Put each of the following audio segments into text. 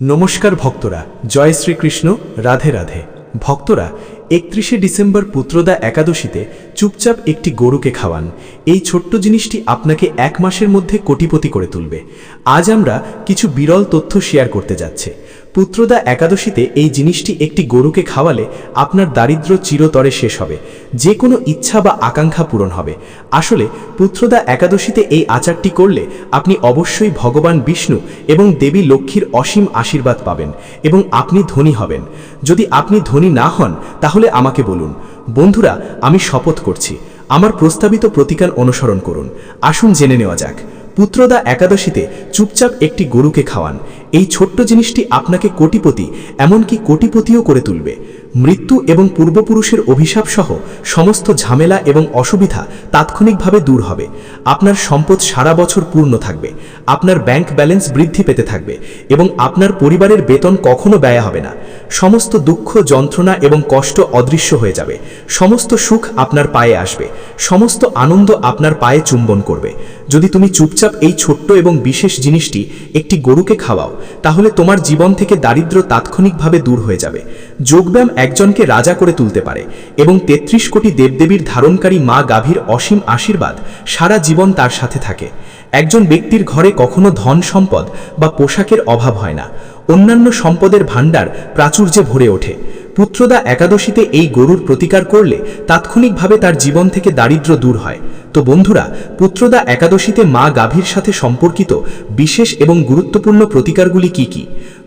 নমস্কার ভক্তরা, জয় শ্রীকৃষ্ণ, রাধে রাধে। ভক্তরা, একত্রিশে ডিসেম্বর পুত্রদা একাদশীতে চুপচাপ একটি গরুকে খাওয়ান। এই ছোট্ট জিনিসটি আপনাকে এক মাসের মধ্যে কোটিপতি করে তুলবে। আজ আমরা কিছু বিরল তথ্য শেয়ার করতে যাচ্ছে। পুত্রদা একাদশীতে এই জিনিসটি একটি গরুকে খাওয়ালে আপনার দারিদ্র চিরতরে শেষ হবে। যে কোনো ইচ্ছা বা আকাঙ্ক্ষা পূরণ হবে। আসলে, পুত্রদা একাদশীতে এই আচারটি করলে আপনি অবশ্যই ভগবান বিষ্ণু এবং দেবী লক্ষ্মীর অসীম আশীর্বাদ পাবেন এবং আপনি ধনী হবেন। যদি আপনি ধনী না হন, তাহলে আমাকে বলুন। বন্ধুরা, আমি শপথ করছি। আমার প্রস্তাবিত প্রতিকার অনুসরণ করুন। আসুন জেনে নেওয়া যাক। পুত্রদা একাদশীতে চুপচাপ একটি গরুকে খাওয়ান। এই ছোট্ট জিনিসটি আপনাকে কোটিপতি, এমনকি কোটিপতিও করে তুলবে। মৃত্যু এবং পূর্বপুরুষের অভিশাপ সহ সমস্ত ঝামেলা এবং অসুবিধা তাৎক্ষণিকভাবে দূর হবে। আপনার সম্পদ সারা বছর পূর্ণ থাকবে। আপনার ব্যাংক ব্যালেন্স বৃদ্ধি পেতে থাকবে এবং আপনার পরিবারের বেতন কখনো ব্যয় হবে না। সমস্ত দুঃখ, যন্ত্রণা এবং কষ্ট অদৃশ্য হয়ে যাবে। সমস্ত সুখ আপনার পায়ে আসবে। সমস্ত আনন্দ আপনার পায়ে চুম্বন করবে। যদি তুমি চুপচাপ এই ছোট্ট এবং বিশেষ জিনিসটি একটি গরুকে খাওয়াও, তাহলে তোমার জীবন থেকে দারিদ্র তাৎক্ষণিকভাবে দূর হয়ে যাবে। যোগব্যায়াম একজনকে রাজা করে তুলতে পারে এবং তেত্রিশ কোটি দেবদেবীর ধারণকারী মা গাভীর অসীম আশীর্বাদ সারা জীবন তার সাথে থাকে। একজন ব্যক্তির ঘরে কখনো ধন সম্পদ বা পোশাকের অভাব হয় না। অন্যান্য সম্পদের ভাণ্ডার প্রাচুর্যে ভরে ওঠে। পুত্রদা একাদশীতে এই গরুর প্রতিকার করলে তাৎক্ষণিকভাবে তার জীবন থেকে দারিদ্র দূর হয়। তো বন্ধুরা, পুত্রদা একাদশীতে মা গাভীর সাথে সম্পর্কিত বিশেষ এবং গুরুত্বপূর্ণ প্রতিকারগুলি কি কি?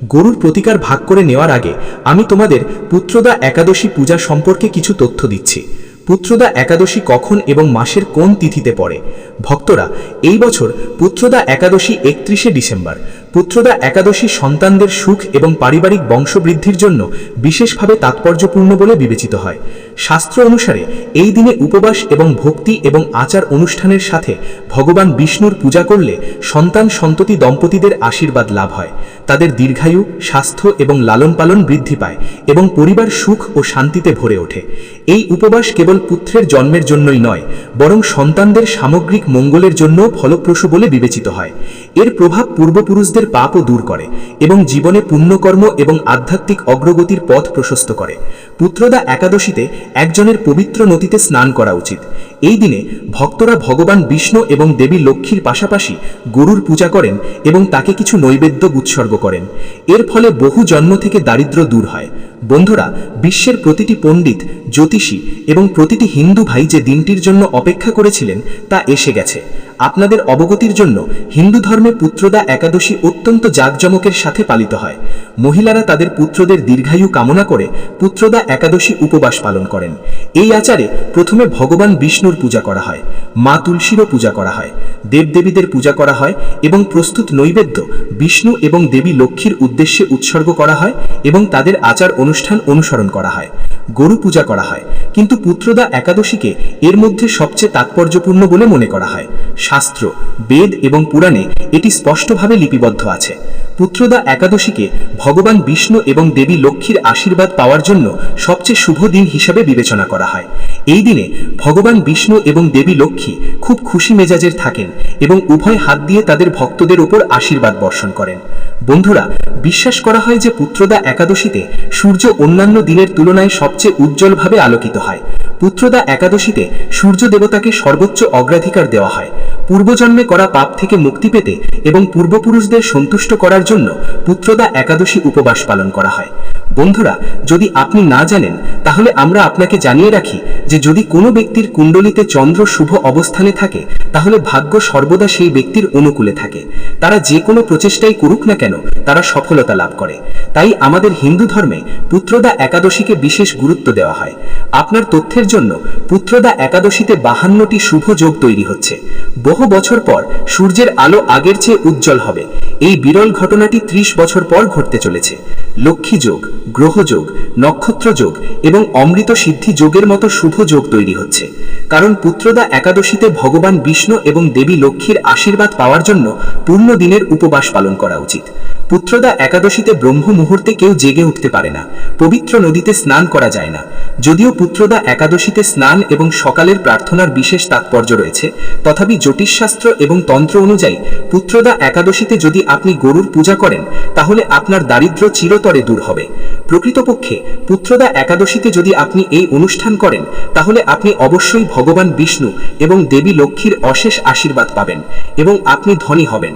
গরুর প্রতিকার ভাগ করে নেওয়ার আগে আমি তোমাদের পুত্রদা একাদশী পূজা সম্পর্কে কিছু তথ্য দিচ্ছি। পুত্রদা একাদশী কখন এবং মাসের কোন তিথিতে পড়ে? ভক্তরা, এই বছর পুত্রদা একাদশী একত্রিশে ডিসেম্বর পুত্রদা একাদশী সন্তানদের সুখ এবং পারিবারিক বংশবৃদ্ধির জন্য বিশেষভাবে তাৎপর্যপূর্ণ বলে বিবেচিত হয়। শাস্ত্র অনুসারে, এই দিনে উপবাস এবং ভক্তি এবং আচার অনুষ্ঠানের সাথে ভগবান বিষ্ণুর পূজা করলে সন্তান সন্ততি দম্পতিদের আশীর্বাদ লাভ হয়। তাদের দীর্ঘায়ু, স্বাস্থ্য এবং লালন পালন বৃদ্ধি পায় এবং পরিবার সুখ ও শান্তিতে ভরে ওঠে। এই উপবাস কেবল পুত্রের জন্মের জন্যই নয়, বরং সন্তানদের সামগ্রিক মঙ্গলের জন্য ফলপ্রসূ বলে বিবেচিত হয়। এর প্রভাব পূর্বপুরুষদের পাপও দূর করে এবং জীবনে পুণ্যকর্ম এবং আধ্যাত্মিক অগ্রগতির পথ প্রশস্ত করে। পুত্রদা একাদশীতে একজনের পবিত্র নদীতে স্নান করা উচিত। এই দিনে ভক্তরা ভগবান বিষ্ণু এবং দেবী লক্ষ্মীর পাশাপাশি গরুর পূজা করেন এবং তাকে কিছু নৈবেদ্য উৎসর্গ করেন। এর ফলে বহু জন্ম থেকে দারিদ্র দূর হয়। বন্ধুরা, বিশ্বের প্রতিটি পণ্ডিত, জ্যোতিষী এবং প্রতিটি হিন্দু ভাই যে দিনটির জন্য অপেক্ষা করেছিলেন, তা এসে গেছে। আপনাদের অবগতির জন্য হিন্দু ধর্মে পুত্রদা একাদশী অত্যন্ত জাঁকজমকের সাথে পালিত হয়। মহিলারা তাদের পুত্রদের দীর্ঘায়ু কামনা করে পুত্রদা একাদশী উপবাস পালন করেন। এই আচারে প্রথমে ভগবান বিষ্ণুর পূজা করা হয়, মা তুলসীরও পূজা করা হয়। দেবদেবীদের পূজা করা হয় এবং প্রস্তুত নৈবেদ্য বিষ্ণু এবং দেবী লক্ষ্মীর উদ্দেশ্যে উৎসর্গ করা হয় এবং তাদের আচার অনুষ্ঠান অনুসরণ করা হয়। গরু পূজা করা হয়। কিন্তু পুত্রদা একাদশীকে এর মধ্যে সবচেয়ে তাৎপর্যপূর্ণ বলে মনে করা হয়। শাস্ত্র, বেদ এবং পুরাণে এটি স্পষ্টভাবে লিপিবদ্ধ আছে। পুত্রদা একাদশীকে ভগবান বিষ্ণু এবং দেবী লক্ষ্মীর আশীর্বাদ পাওয়ার জন্য সবচেয়ে শুভ দিন হিসাবে বিবেচনা করা হয়। এই দিনে ভগবান বিষ্ণু এবং দেবী লক্ষ্মী খুব খুশি মেজাজের থাকেন এবং উভয় হাত দিয়ে তাদের ভক্তদের উপর আশীর্বাদ বর্ষণ করেন। বন্ধুরা, বিশ্বাস করা হয় যে পুত্রদা একাদশীতে সূর্য অন্যান্য দিনের তুলনায় সবচেয়ে উজ্জ্বলভাবে আলোকিত হয়। পুত্রদা একাদশীতে সূর্য দেবতাকে সর্বোচ্চ অগ্রাধিকার দেওয়া হয়। পূর্বজন্মে করা পাপ থেকে মুক্তি পেতে এবং পূর্বপুরুষদের সন্তুষ্ট করার জন্য পুত্রদা একাদশী উপবাস পালন করা হয়। বন্ধুরা, যদি আপনি না জানেন, তাহলে আমরা আপনাকে জানিয়ে রাখি যে যদি কোনো ব্যক্তির কুণ্ডলিতে চন্দ্র শুভ অবস্থানে থাকে, তাহলে ভাগ্য সর্বদা সেই ব্যক্তির অনুকূলে থাকে। তারা যে কোনো প্রচেষ্টাই করুক না কেন, তারা সফলতা লাভ করে। তাই আমাদের হিন্দু ধর্মে পুত্রদা একাদশীকে বিশেষ গুরুত্ব দেওয়া হয়। আপনার তথ্যের জন্য পুত্রদা একাদশীতে বাহান্নটি শুভ যোগ তৈরি হচ্ছে। বহু বছর পর সূর্যের আলো আগের চেয়ে উজ্জ্বল হবে। এই বিরল ঘটনাটি ত্রিশ বছর পর ঘটতে চলেছে। লক্ষ্মী যোগ গ্রহযোগ নক্ষত্র যোগ এবং অমৃত সিদ্ধি যোগের মতো শুভ যোগ তৈরি হচ্ছে। কারণ পুত্রদা একাদশীতে ভগবান বিষ্ণু এবং দেবী লক্ষ্মীর আশীর্বাদ পাওয়ার জন্য পূর্ণ দিনের উপবাস পালন করা উচিত। পুত্রদা একাদশীতে ব্রহ্ম মুহূর্তে কেউ জেগে উঠতে পারে না। পবিত্র নদীতে স্নান করা যায় না। যদিও পুত্রদা একাদশীতে স্নান এবং সকালের প্রার্থনার বিশেষ তাৎপর্য রয়েছে। তথাপি জ্যোতিষশাস্ত্র এবং তন্ত্র অনুযায়ী পুত্রদা একাদশীতে যদি আপনি গরুর পূজা করেন, তাহলে আপনার দারিদ্র চিরতরে দূর হবে। প্রকৃতপক্ষে পুত্রদা একাদশীতে যদি আপনি এই অনুষ্ঠান করেন, তাহলে আপনি অবশ্যই ভগবান বিষ্ণু এবং দেবী লক্ষ্মীর অশেষ আশীর্বাদ পাবেন এবং আপনি ধনী হবেন।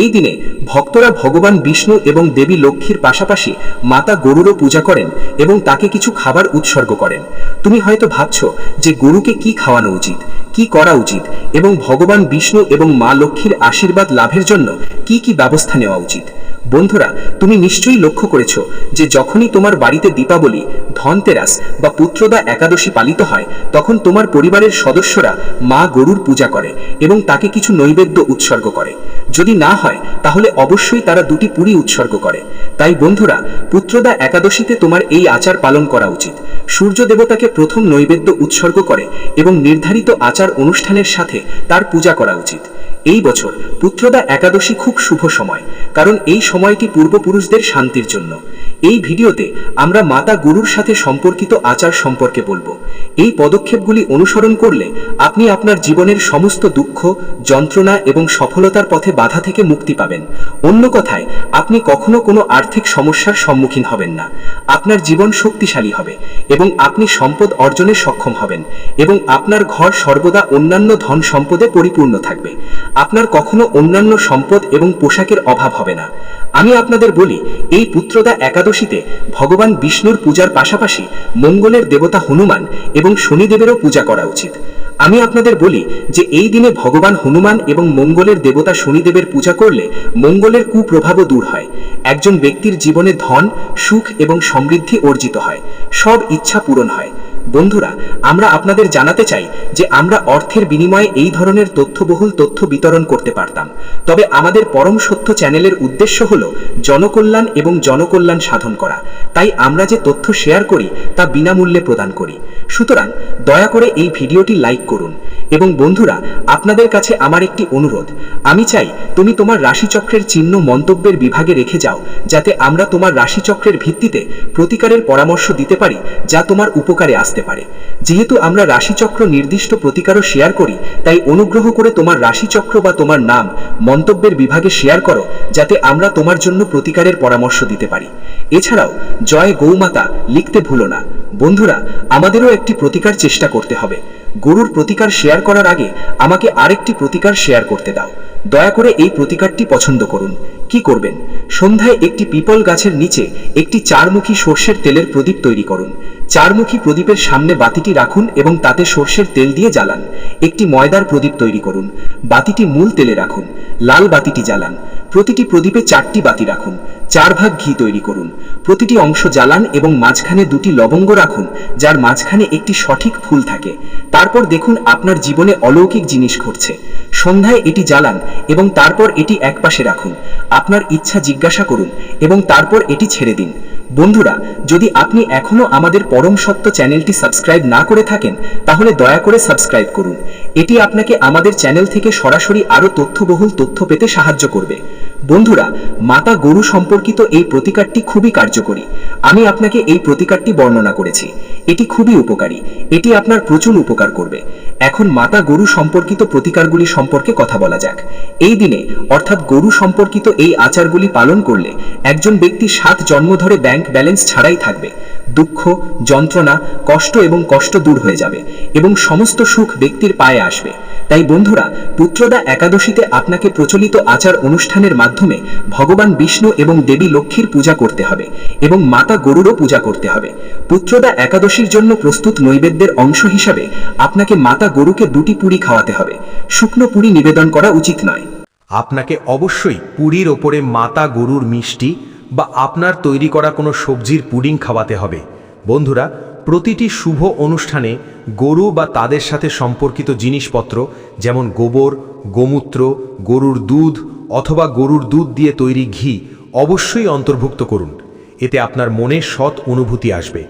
এই দিনে ভক্তরা ভগবান বিষ্ণু এবং দেবী লক্ষ্মীর পাশাপাশি মাতা গরুরও পূজা করেন এবং তাকে কিছু খাবার উৎসর্গ করেন। তুমি হয়তো ভাবছ যে গরুকে কি খাওয়ানো উচিত, কি করা উচিত এবং ভগবান বিষ্ণু এবং মা লক্ষ্মীর আশীর্বাদ লাভের জন্য কি কি ব্যবস্থা নেওয়া উচিত। বন্ধুরা, তুমি নিশ্চয়ই লক্ষ্য করেছ যে যখনই তোমার বাড়িতে দীপাবলি, ধনতেরাস বা পুত্রদা একাদশী পালিত হয়, তখন তোমার পরিবারের সদস্যরা মা গরুর পূজা করে এবং তাকে কিছু নৈবেদ্য উৎসর্গ করে। যদি না হয়, তাহলে অবশ্যই তারা দুটি পুরী উৎসর্গ করে। তাই বন্ধুরা, পুত্রদা একাদশীতে তোমার এই আচার পালন করা উচিত। সূর্য দেবতাকে প্রথম নৈবেদ্য উৎসর্গ করে এবং নির্ধারিত আচার অনুষ্ঠানের সাথে তার পূজা করা উচিত। এই বছর পুত্রদা একাদশী খুব শুভ সময়, কারণ এই সময়টি পূর্বপুরুষদের শান্তির জন্য। এই ভিডিওতে আমরা মাতা গুরুর সাথে সম্পর্কিত আচার সম্পর্কে বলব। এই পদক্ষেপগুলি অনুসরণ করলে আপনি আপনার জীবনের সমস্ত দুঃখ, যন্ত্রণা এবং সফলতার পথে বাধা থেকে মুক্তি পাবেন। অন্য কথায়, আপনি কখনো কোনো আর্থিক সমস্যার সম্মুখীন হবেন না। আপনার জীবন শক্তিশালী হবে এবং আপনি সম্পদ অর্জনে সক্ষম হবেন এবং আপনার ঘর সর্বদা অন্যান্য ধন সম্পদে পরিপূর্ণ থাকবে। আপনার কখনো অন্যান্য সম্পদ এবং পোশাকের অভাব হবে না। আমি আপনাদের বলি, এই পুত্রদা একাদশীতে ভগবান বিষ্ণুর পূজার পাশাপাশি মঙ্গলের দেবতা হনুমান এবং শনিদেবেরও পূজা করা উচিত। আমি আপনাদের বলি যে, এই দিনে ভগবান হনুমান এবং মঙ্গলের দেবতা শনিদেবের পূজা করলে মঙ্গলের কুপ্রভাবও দূর হয়। একজন ব্যক্তির জীবনে ধন, সুখ এবং সমৃদ্ধি অর্জিত হয়। সব ইচ্ছা পূরণ হয়। বন্ধুরা, আমরা আপনাদের জানাতে চাই যে আমরা অর্থের বিনিময়ে এই ধরনের তথ্যবহুল তথ্য বিতরণ করতে পারতাম। তবে আমাদের পরম সত্য চ্যানেলের উদ্দেশ্য হল জনকল্যাণ এবং জনকল্যাণ সাধন করা। তাই আমরা যে তথ্য শেয়ার করি, তা বিনামূল্যে প্রদান করি। সুতরাং দয়া করে এই ভিডিওটি লাইক করুন। এবং বন্ধুরা, আপনাদের কাছে আমার একটি অনুরোধ। আমি চাই তুমি তোমার রাশিচক্রের চিহ্ন মন্তব্যের বিভাগে রেখে যাও, যাতে আমরা তোমার রাশিচক্রের ভিত্তিতে প্রতিকারের পরামর্শ দিতে পারি, যা তোমার উপকারে আসতে পারে। যেহেতু আমরা রাশিচক্র নির্দিষ্ট প্রতিকারও শেয়ার করি, তাই অনুগ্রহ করে তোমার রাশিচক্র বা তোমার নাম মন্তব্যের বিভাগে শেয়ার করো, যাতে আমরা তোমার জন্য প্রতিকারের পরামর্শ দিতে পারি। এছাড়াও, জয় গৌমাতা লিখতে ভুলো না। বন্ধুরা, আমাদেরও একটি প্রতিকার চেষ্টা করতে হবে। গরুর প্রতিকার শেয়ার করার আগে আমাকে আরেকটি প্রতিকার শেয়ার করতে দাও। দয়া করে এই প্রতিকারটি পছন্দ করুন। কি করবেন? সন্ধ্যায় একটি পিপল গাছের নিচে একটি চারমুখী সর্ষের তেলের প্রদীপ তৈরি করুন। চারমুখী প্রদীপের সামনে বাতিটি রাখুন এবং তাতে সর্ষের তেল দিয়ে জ্বালান। একটি ময়দার প্রদীপ তৈরি করুন। বাতিটি মূল তেলে রাখুন। লাল বাতিটি জ্বালান। প্রতিটি প্রদীপে চারটি বাতি রাখুন। চার ভাগ ঘি তৈরি করুন। প্রতিটি অংশ জ্বালান এবং মাঝখানে দুটি লবঙ্গ রাখুন, যার মাঝখানে একটি সঠিক ফুল থাকে। তারপর দেখুন আপনার জীবনে অলৌকিক জিনিস ঘটছে। সন্ধ্যায় এটি জ্বালান এবং তারপর এটি একপাশে রাখুন। আপনার ইচ্ছা জিজ্ঞাসা করুন এবং তারপর এটি ছেড়ে দিন। বন্ধুরা, যদি আপনি এখনও আমাদের পরম সত্য চ্যানেলটি সাবস্ক্রাইব না করে থাকেন, তাহলে দয়া করে সাবস্ক্রাইব করুন। এটি আপনাকে আমাদের চ্যানেল থেকে সরাসরি আরও তথ্যবহুল তথ্য পেতে সাহায্য করবে। বন্ধুরা, মাতা গরু সম্পর্কিত এই প্রতিকারটি খুবই কার্যকরী। আমি আপনাকে এই প্রতিকারটি বর্ণনা করেছি। এটি খুবই উপকারী। এটি আপনার প্রচুর উপকার করবে। এখন মাতা গরু সম্পর্কিত প্রতিকারগুলি সম্পর্কে কথা বলা যাক। এই দিনে, অর্থাৎ গরু সম্পর্কিত এই আচারগুলি পালন করলে একজন ব্যক্তি সাত জন্ম ধরে ব্যাংক ব্যালেন্স ছাড়াই থাকবে। দুঃখ, যন্ত্রণা, কষ্ট এবং কষ্ট দূর হয়ে যাবে এবং সমস্ত সুখ ব্যক্তির পায়ে আসবে। তাই বন্ধুরা, পুত্রদা একাদশীতে আপনাকে প্রচলিত আচার অনুষ্ঠানের মাধ্যমে ভগবান বিষ্ণু এবং দেবী লক্ষ্মীর পূজা করতে হবে এবং মাতা গরুরও পূজা করতে হবে। পুত্রদা একাদশীর জন্য প্রস্তুত নৈবেদ্যের অংশ হিসাবে আপনাকে মাতা গরুকে দুটি পুরি খাওয়াতে হবে। শুকনো পুরি নিবেদন করা উচিত নয়। আপনাকে অবশ্যই পুরীর ওপরে মাতা গরুর মিষ্টি বা আপনার তৈরি করা কোনো সবজির পুডিং খাওয়াতে হবে। বন্ধুরা, প্রতিটি শুভ অনুষ্ঠানে গরু বা তাদের সাথে সম্পর্কিত জিনিসপত্র যেমন গোবর, গোমূত্র, গরুর দুধ অথবা গরুর দুধ দিয়ে তৈরি ঘি অবশ্যই অন্তর্ভুক্ত করুন। এতে আপনার মনে সৎ অনুভূতি আসবে।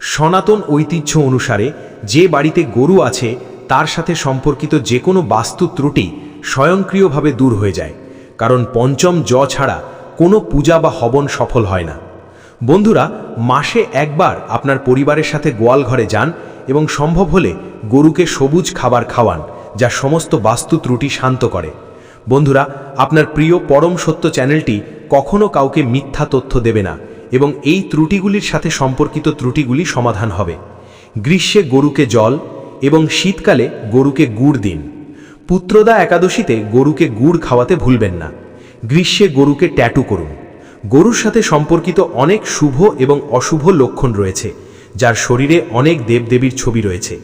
সনাতন ঐতিহ্য অনুসারে যে বাড়িতে গরু আছে, তার সাথে সম্পর্কিত যে কোনো বাস্তু ত্রুটি স্বয়ংক্রিয়ভাবে দূর হয়ে যায়। কারণ পঞ্চম জ ছাড়া কোনো পূজা বা হবন সফল হয় না। বন্ধুরা, মাসে একবার আপনার পরিবারের সাথে গোয়াল ঘরে যান এবং সম্ভব হলে গরুকে সবুজ খাবার খাওয়ান, যা সমস্ত বাস্তু ত্রুটি শান্ত করে। বন্ধুরা, আপনার প্রিয় পরম সত্য চ্যানেলটি কখনো কাউকে মিথ্যা তথ্য দেবে না এবং এই ত্রুটিগুলির সাথে সম্পর্কিত ত্রুটিগুলি সমাধান হবে। গ্রীষ্মে গরুকে জল এবং শীতকালে গরুকে গুড় দিন। পুত্রদা একাদশীতে গরুকে গুড় খাওয়াতে ভুলবেন না। গ্রীষ্মে গরুকে ট্যাটু করুন। গরুর সাথে সম্পর্কিত অনেক শুভ এবং অশুভ লক্ষণ রয়েছে, যার শরীরে অনেক দেবদেবীর ছবি রয়েছে।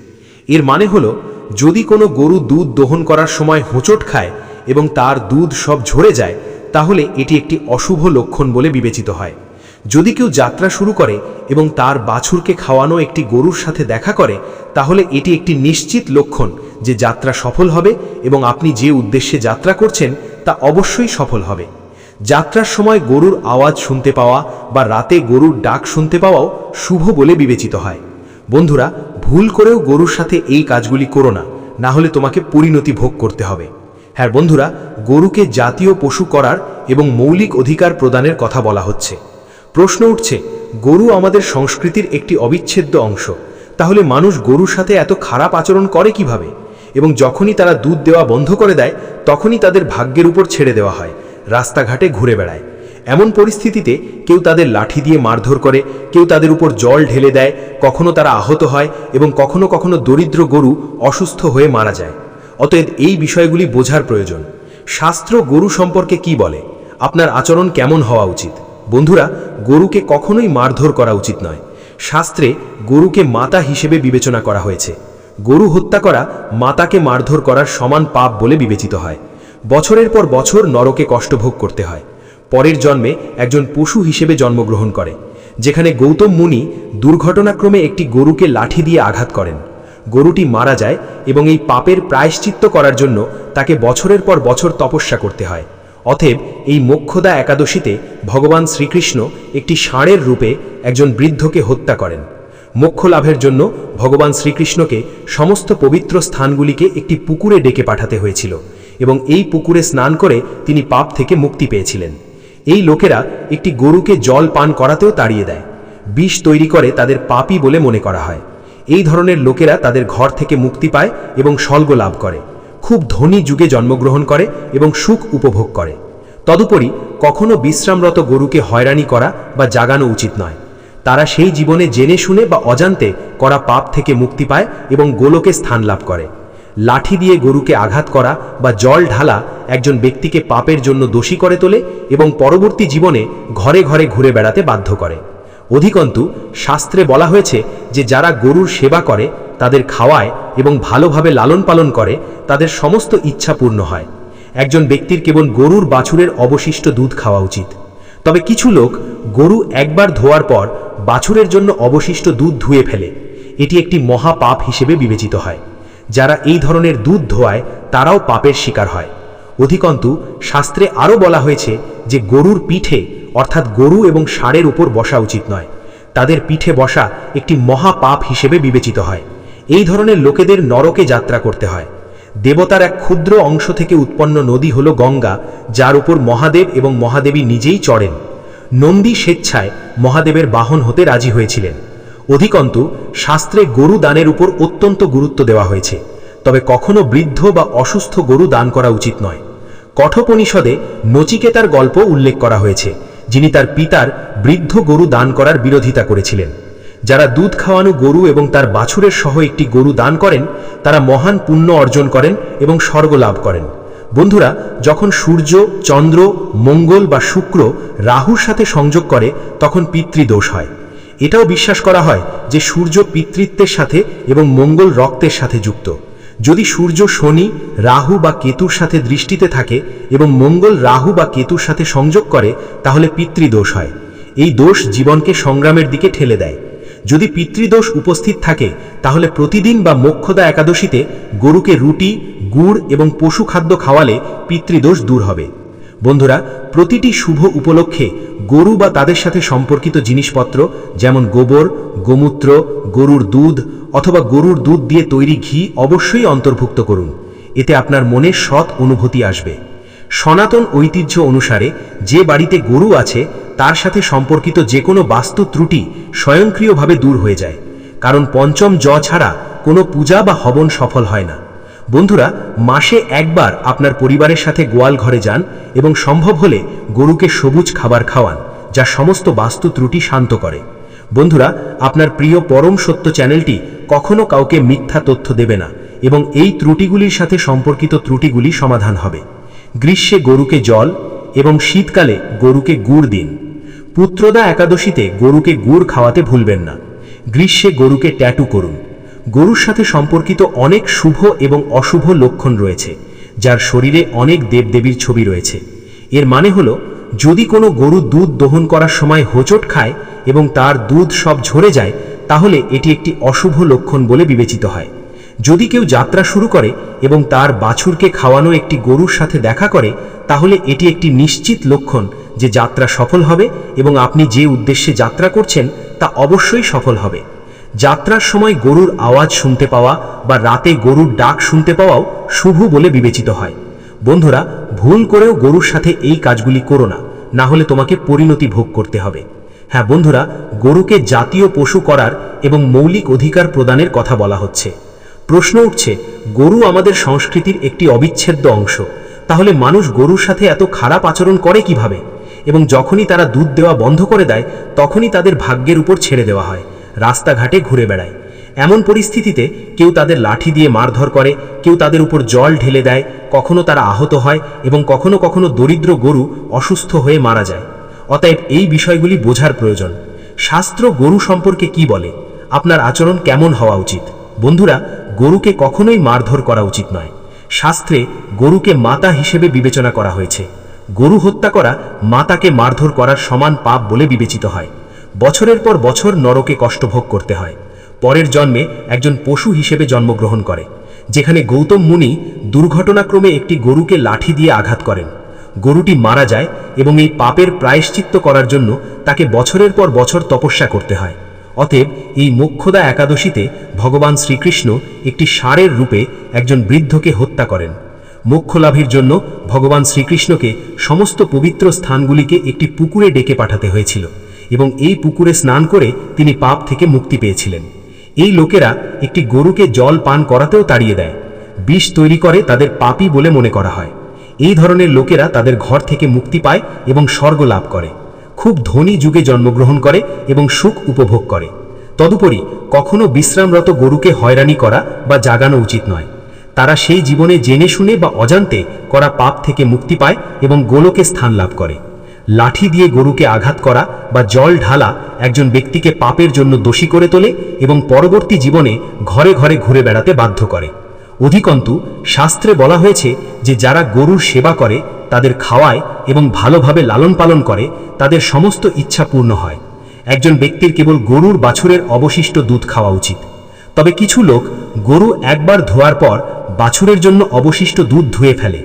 এর মানে হলো, যদি কোনো গরু দুধ দহন করার সময় হোঁচট খায় এবং তার দুধ সব ঝরে যায়, তাহলে এটি একটি অশুভ লক্ষণ বলে বিবেচিত হয়। যদি কেউ যাত্রা শুরু করে এবং তার বাছুরকে খাওয়ানো একটি গরুর সাথে দেখা করে, তাহলে এটি একটি নিশ্চিত লক্ষণ যে যাত্রা সফল হবে এবং আপনি যে উদ্দেশ্যে যাত্রা করছেন তা অবশ্যই সফল হবে। যাত্রার সময় গরুর আওয়াজ শুনতে পাওয়া বা রাতে গরুর ডাক শুনতে পাওয়াও শুভ বলে বিবেচিত হয়। বন্ধুরা, ভুল করেও গরুর সাথে এই কাজগুলি করো না না হলে তোমাকে পরিণতি ভোগ করতে হবে। হ্যাঁ বন্ধুরা, গরুকে জাতীয় পশু করার এবং মৌলিক অধিকার প্রদানের কথা বলা হচ্ছে। প্রশ্ন উঠছে, গরু আমাদের সংস্কৃতির একটি অবিচ্ছেদ্য অংশ, তাহলে মানুষ গরুর সাথে এত খারাপ আচরণ করে কীভাবে? এবং যখনই তারা দুধ দেওয়া বন্ধ করে দেয়, তখনই তাদের ভাগ্যের উপর ছেড়ে দেওয়া হয়, রাস্তাঘাটে ঘুরে বেড়ায়। এমন পরিস্থিতিতে কেউ তাদের লাঠি দিয়ে মারধর করে, কেউ তাদের উপর জল ঢেলে দেয়, কখনো তারা আহত হয় এবং কখনো কখনো দরিদ্র গরু অসুস্থ হয়ে মারা যায়। অতএব এই বিষয়গুলি বোঝার প্রয়োজন। শাস্ত্র গরু সম্পর্কে কি বলে? আপনার আচরণ কেমন হওয়া উচিত? বন্ধুরা, গরুকে কখনোই মারধর করা উচিত নয়। শাস্ত্রে গরুকে মাতা হিসেবে বিবেচনা করা হয়েছে। গরু হত্যা করা মাতাকে মারধর করার সমান পাপ বলে বিবেচিত হয়। বছরের পর বছর নরকে কষ্টভোগ করতে হয়। পরের জন্মে একজন পশু হিসেবে জন্মগ্রহণ করে, যেখানে গৌতম মুনি দুর্ঘটনাক্রমে একটি গরুকে লাঠি দিয়ে আঘাত করেন। গরুটি মারা যায় এবং এই পাপের প্রায়শ্চিত্ত করার জন্য তাকে বছরের পর বছর তপস্যা করতে হয়। অতএব এই মোক্ষদা একাদশীতে ভগবান শ্রীকৃষ্ণ একটি ষাঁড়ের রূপে একজন বৃদ্ধকে হত্যা করেন। মোক্ষ লাভের জন্য ভগবান শ্রীকৃষ্ণকে সমস্ত পবিত্র স্থানগুলিকে একটি পুকুরে ডেকে পাঠাতে হয়েছিল এবং এই পুকুরে স্নান করে তিনি পাপ থেকে মুক্তি পেয়েছিলেন। এই লোকেরা একটি গরুকে জল পান করাতেও তাড়িয়ে দেয়। বিষ তৈরি করে তাদের পাপই বলে মনে করা হয়। এই ধরনের লোকেরা তাদের ঘর থেকে মুক্তি পায় এবং স্বর্গ লাভ করে। খুব ধনী যুগে জন্মগ্রহণ করে এবং সুখ উপভোগ করে। তদুপরি কখনো বিশ্রামরত গরুকে হয়রানি করা বা জাগানো উচিত নয়। তারা সেই জীবনে জেনে শুনে বা অজান্তে করা পাপ থেকে মুক্তি পায় এবং গোলকে স্থান লাভ করে। লাঠি দিয়ে গরুকে আঘাত করা বা জল ঢালা একজন ব্যক্তিকে পাপের জন্য দোষী করে তোলে এবং পরবর্তী জীবনে ঘরে ঘরে ঘুরে বেড়াতে বাধ্য করে। অধিকন্তু, শাস্ত্রে বলা হয়েছে যে যারা গরুর সেবা করে, তাদের খাওয়ায় এবং ভালোভাবে লালন পালন করে, তাদের সমস্ত ইচ্ছা পূর্ণ হয়। একজন ব্যক্তির কেবল গরুর বাছুরের অবশিষ্ট দুধ খাওয়া উচিত। তবে কিছু লোক গরু একবার ধোয়ার পর বাছুরের জন্য অবশিষ্ট দুধ ধুয়ে ফেলে। এটি একটি মহা পাপ হিসেবে বিবেচিত হয়। যারা এই ধরনের দুধ ধোয়ায়, তারাও পাপের শিকার হয়। অধিকন্তু, শাস্ত্রে আরও বলা হয়েছে যে গরুর পিঠে, অর্থাৎ গরু এবং ষাঁড়ের উপর বসা উচিত নয়। তাদের পিঠে বসা একটি মহা পাপ হিসেবে বিবেচিত হয়। এই ধরনের লোকেদের নরকে যাত্রা করতে হয়। দেবতার এক ক্ষুদ্র অংশ থেকে উৎপন্ন নদী হল গঙ্গা, যার উপর মহাদেব এবং মহাদেবী নিজেই চড়েন। নন্দী স্বেচ্ছায় মহাদেবের বাহন হতে রাজি হয়েছিলেন। অধিকন্তু, শাস্ত্রে গরু দানের উপর অত্যন্ত গুরুত্ব দেওয়া হয়েছে। তবে কখনো বৃদ্ধ বা অসুস্থ গরু দান করা উচিত নয়। কঠোপনিষদে নচিকেতার গল্প উল্লেখ করা হয়েছে, যিনি তার পিতার বৃদ্ধ গরু দান করার বিরোধিতা করেছিলেন। যারা দুধ খাওয়ানো গরু এবং তার বাছুরের সহ একটি গরু দান করেন, তারা মহান পুণ্য অর্জন করেন এবং স্বর্গ লাভ করেন। বন্ধুরা, যখন সূর্য, চন্দ্র, মঙ্গল বা শুক্র রাহুর সাথে সংযোগ করে, তখন পিতৃদোষ হয়। এটাও বিশ্বাস করা হয় যে সূর্য পিতৃত্বের সাথে এবং মঙ্গল রক্তের সাথে যুক্ত। যদি সূর্য শনি, রাহু বা কেতুর সাথে দৃষ্টিতে থাকে এবং মঙ্গল রাহু বা কেতুর সাথে সংযোগ করে, তাহলে পিতৃদোষ হয়। এই দোষ জীবনকে সংগ্রামের দিকে ঠেলে দেয়। যদি পিতৃদোষ উপস্থিত থাকে, তাহলে প্রতিদিন বা মোক্ষদা একাদশীতে গরুকে রুটি গুড় এবং পশু খাদ্য খাওয়ালে পিতৃদোষ দূর হবে। বন্ধুরা, প্রতিটি শুভ উপলক্ষে গরু বা তাদের সাথে সম্পর্কিত জিনিসপত্র, যেমন গোবর, গোমূত্র, গরুর দুধ অথবা গরুর দুধ দিয়ে তৈরি ঘি অবশ্যই অন্তর্ভুক্ত করুন। এতে আপনার মনে সৎ অনুভূতি আসবে। সনাতন ঐতিহ্য অনুসারে যে বাড়িতে গরু আছে, তার সাথে সম্পর্কিত যে কোনো বাস্তু ত্রুটি স্বয়ংক্রিয়ভাবে দূর হয়ে যায়। কারণ পঞ্চম জ ছাড়া কোনো পূজা বা হবন সফল হয় না। বন্ধুরা, মাসে একবার আপনার পরিবারের সাথে গোয়াল ঘরে যান এবং সম্ভব হলে গরুকে সবুজ খাবার খাওয়ান, যা সমস্ত বাস্তু ত্রুটি শান্ত করে। বন্ধুরা, আপনার প্রিয় পরম সত্য চ্যানেলটি কখনো কাউকে মিথ্যা তথ্য দেবে না এবং এই ত্রুটিগুলির সাথে সম্পর্কিত ত্রুটিগুলি সমাধান হবে। গ্রীষ্মে গরুকে জল এবং শীতকালে গরুকে গুড় দিন। পুত্রদা একাদশীতে গরুকে গুড় খাওয়াতে ভুলবেন না। গ্রীষ্মে গরুকে ট্যাটু করুন। গরুর সাথে সম্পর্কিত অনেক শুভ এবং অশুভ লক্ষণ রয়েছে, যার শরীরে অনেক দেবদেবীর ছবি রয়েছে। এর মানে হলো, যদি কোনো গরু দুধ দহন করার সময় হোঁচট খায় এবং তার দুধ সব ঝরে যায়, তাহলে এটি একটি অশুভ লক্ষণ বলে বিবেচিত হয়। যদি কেউ যাত্রা শুরু করে এবং তার বাছুরকে খাওয়ানো একটি গরুর সাথে দেখা করে, তাহলে এটি একটি নিশ্চিত লক্ষণ যে যাত্রা সফল হবে এবং আপনি যে উদ্দেশ্যে যাত্রা করছেন, তা অবশ্যই সফল হবে। যাত্রার সময় গরুর আওয়াজ শুনতে পাওয়া বা রাতে গরুর ডাক শুনতে পাওয়াও শুভ বলে বিবেচিত হয়। বন্ধুরা, ভুল করেও গরুর সাথে এই কাজগুলি করো না না হলে তোমাকে পরিণতি ভোগ করতে হবে। হ্যাঁ বন্ধুরা, গরুকে জাতীয় পশু করার এবং মৌলিক অধিকার প্রদানের কথা বলা হচ্ছে। প্রশ্ন উঠছে, গরু আমাদের সংস্কৃতির একটি অবিচ্ছেদ্য অংশ, তাহলে মানুষ গরুর সাথে এত খারাপ আচরণ করে কীভাবে? এবং যখনই তারা দুধ দেওয়া বন্ধ করে দেয়, তখনই তাদের ভাগ্যের উপর ছেড়ে দেওয়া হয়। রাস্তাঘাটে ঘুরে বেড়ায়। এমন পরিস্থিতিতে কেউ তাদের লাঠি দিয়ে মারধর করে, কেউ তাদের উপর জল ঢেলে দেয়, কখনো তারা আহত হয় এবং কখনো কখনো দরিদ্র গরু অসুস্থ হয়ে মারা যায়। অতএব এই বিষয়গুলি বোঝার প্রয়োজন। শাস্ত্র গরু সম্পর্কে কি বলে? আপনার আচরণ কেমন হওয়া উচিত? বন্ধুরা, গরুকে কখনোই মারধর করা উচিত নয়। শাস্ত্রে গরুকে মাতা হিসেবে বিবেচনা করা হয়েছে। গরু হত্যা করা মাতাকে মারধর করার সমান পাপ বলে বিবেচিত হয়। বছরের পর বছর নরকে কষ্টভোগ করতে হয়। পরের জন্মে একজন পশু হিসেবে জন্মগ্রহণ করে, যেখানে গৌতম মুনি দুর্ঘটনাক্রমে একটি গরুকে লাঠি দিয়ে আঘাত করেন। গরুটি মারা যায় এবং এই পাপের প্রায়শ্চিত্ত করার জন্য তাকে বছরের পর বছর তপস্যা করতে হয়। অতএব এই মোক্ষদা একাদশীতে ভগবান শ্রীকৃষ্ণ একটি ষাঁড়ের রূপে একজন বৃদ্ধকে হত্যা করেন। মোক্ষ লাভের জন্য ভগবান শ্রীকৃষ্ণকে সমস্ত পবিত্র স্থানগুলিকে একটি পুকুরে ডেকে পাঠাতে হয়েছিল। এবং এই পুকুরে স্নান করে তিনি পাপ থেকে মুক্তি পেয়েছিলেন। এই লোকেরা একটি গরুকে জল পান করাতেও তাড়িয়ে দেয়। বিষ তৈরি করে তাদের পাপী বলে মনে করা হয়। এই ধরনের লোকেরা তাদের ঘর থেকে মুক্তি পায় এবং স্বর্গ লাভ করে। খুব ধনী যুগে জন্মগ্রহণ করে এবং সুখ উপভোগ করে। তদুপরি কখনো বিশ্রামরত গরুকে হয়রানি করা বা জাগানো উচিত নয়। তারা সেই জীবনে জেনে শুনে বা অজান্তে করা পাপ থেকে মুক্তি পায় এবং গোলকে স্থান লাভ করে। লাঠি দিয়ে গরুকে আঘাত করা বা জল ঢালা একজন ব্যক্তিকে পাপের জন্য দোষী করে তোলে এবং পরবর্তী জীবনে ঘরে ঘরে ঘুরে বেড়াতে বাধ্য করে। অধিকন্তু, শাস্ত্রে বলা হয়েছে যে যারা গরুর সেবা করে, তাদের খাওয়ায় এবং ভালোভাবে লালন পালন করে, তাদের সমস্ত ইচ্ছা পূর্ণ হয়। একজন ব্যক্তির কেবল গরুর বাছুরের অবশিষ্ট দুধ খাওয়া উচিত। তবে কিছু লোক গরু একবার ধোয়ার পর বাছুরের জন্য অবশিষ্ট দুধ ধুয়ে ফেলে।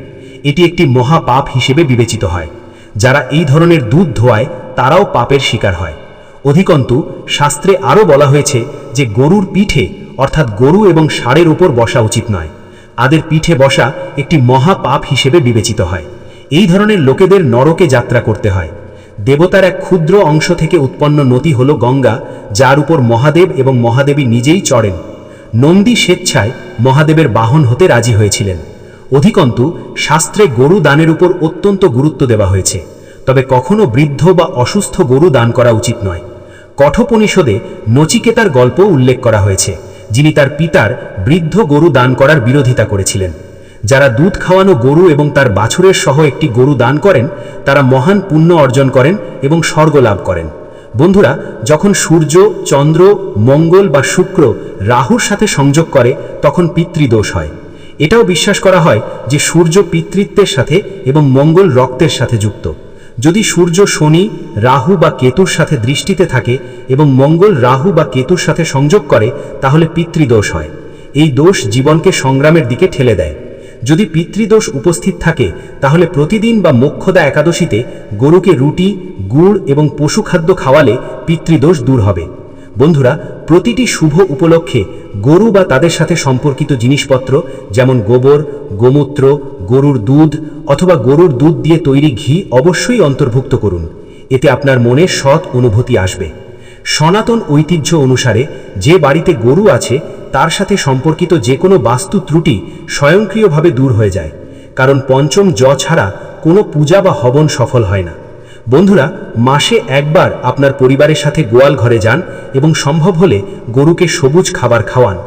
এটি একটি মহাপাপ হিসেবে বিবেচিত হয়। যারা এই ধরনের দুধ ধোয়ায়, তারাও পাপের শিকার হয়। অধিকন্তু, শাস্ত্রে আরও বলা হয়েছে যে গরুর পিঠে, অর্থাৎ গরু এবং ষাঁড়ের উপর বসা উচিত নয়। আদের পিঠে বসা একটি মহা পাপ হিসেবে বিবেচিত হয়। এই ধরনের লোকেদের নরকে যাত্রা করতে হয়। দেবতার এক ক্ষুদ্র অংশ থেকে উৎপন্ন নদী হল গঙ্গা, যার উপর মহাদেব এবং মহাদেবী নিজেই চড়েন। নন্দী স্বেচ্ছায় মহাদেবের বাহন হতে রাজি হয়েছিলেন। অধিকন্তু, শাস্ত্রে গরু দানের উপর অত্যন্ত গুরুত্ব দেওয়া হয়েছে, তবে কখনো বৃদ্ধ বা অসুস্থ গরু দান করা উচিত নয়। কঠোপনিষদে নচিকেতার গল্প উল্লেখ করা হয়েছে, যিনি তার পিতার বৃদ্ধ গরু দান করার বিরোধিতা করেছিলেন। যারা দুধ খাওয়ানো গরু এবং তার বাছুরের সহ একটি গরু দান করেন, তারা মহান পুণ্য অর্জন করেন এবং স্বর্গ লাভ করেন। বন্ধুরা, যখন সূর্য, চন্দ্র, মঙ্গল বা শুক্র রাহুর সাথে সংযোগ করে, তখন পিতৃদোষ হয়। এটাও বিশ্বাস করা হয় যে সূর্য পিতৃত্বের সাথে এবং মঙ্গল রক্তের সাথে যুক্ত। যদি সূর্য শনি, রাহু বা কেতুর সাথে দৃষ্টিতে থাকে এবং মঙ্গল রাহু বা কেতুর সাথে সংযোগ করে, তাহলে পিতৃদোষ হয়। এই দোষ জীবনকে সংগ্রামের দিকে ঠেলে দেয়। যদি পিতৃদোষ উপস্থিত থাকে, তাহলে প্রতিদিন বা মোক্ষদা একাদশীতে গরুকে রুটি, গুড় এবং পশু খাদ্য খাওয়ালে পিতৃদোষ দূর হবে। বন্ধুরা প্রতিটি শুভ উপলক্ষে গরু বা তাদের সাথে সম্পর্কিত জিনিসপত্র, যেমন গোবর, গোমূত্র, গরুর দুধ, অথবা গরুর দুধ দিয়ে তৈরি ঘি অবশ্যই অন্তর্ভুক্ত করুন। এতে আপনার মনে সৎ অনুভূতি আসবে। সনাতন ঐতিহ্য অনুসারে যে বাড়িতে গরু আছে, তার সাথে সম্পর্কিত যে কোনো বাস্তু ত্রুটি স্বয়ংক্রিয়ভাবে দূর হয়ে যায়। কারণ পঞ্চম জ ছাড়া কোনো পূজা বা হবন সফল হয় না। বন্ধুরা, মাসে একবার আপনার পরিবারের সাথে গোয়াল ঘরে যান এবং সম্ভব হলে গরুকে সবুজ খাবার খাওয়ান।